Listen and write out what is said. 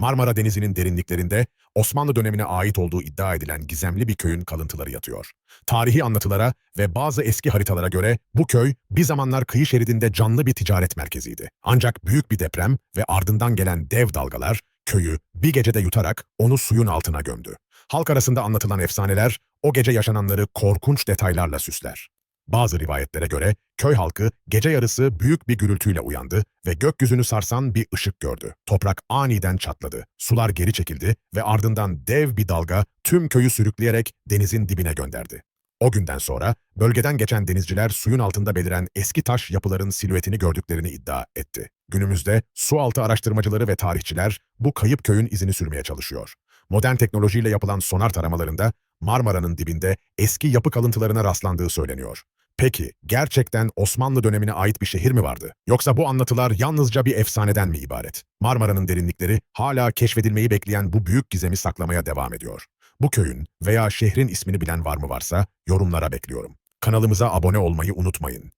Marmara Denizi'nin derinliklerinde Osmanlı dönemine ait olduğu iddia edilen gizemli bir köyün kalıntıları yatıyor. Tarihi anlatılara ve bazı eski haritalara göre bu köy bir zamanlar kıyı şeridinde canlı bir ticaret merkeziydi. Ancak büyük bir deprem ve ardından gelen dev dalgalar köyü bir gecede yutarak onu suyun altına gömdü. Halk arasında anlatılan efsaneler o gece yaşananları korkunç detaylarla süsler. Bazı rivayetlere göre köy halkı gece yarısı büyük bir gürültüyle uyandı ve gökyüzünü sarsan bir ışık gördü. Toprak aniden çatladı, sular geri çekildi ve ardından dev bir dalga tüm köyü sürükleyerek denizin dibine gönderdi. O günden sonra bölgeden geçen denizciler suyun altında beliren eski taş yapıların silüetini gördüklerini iddia etti. Günümüzde su altı araştırmacıları ve tarihçiler bu kayıp köyün izini sürmeye çalışıyor. Modern teknolojiyle yapılan sonar taramalarında Marmara'nın dibinde eski yapı kalıntılarına rastlandığı söyleniyor. Peki, gerçekten Osmanlı dönemine ait bir şehir mi vardı? Yoksa bu anlatılar yalnızca bir efsaneden mi ibaret? Marmara'nın derinlikleri hala keşfedilmeyi bekleyen bu büyük gizemi saklamaya devam ediyor. Bu köyün veya şehrin ismini bilen var mı varsa yorumlara bekliyorum. Kanalımıza abone olmayı unutmayın.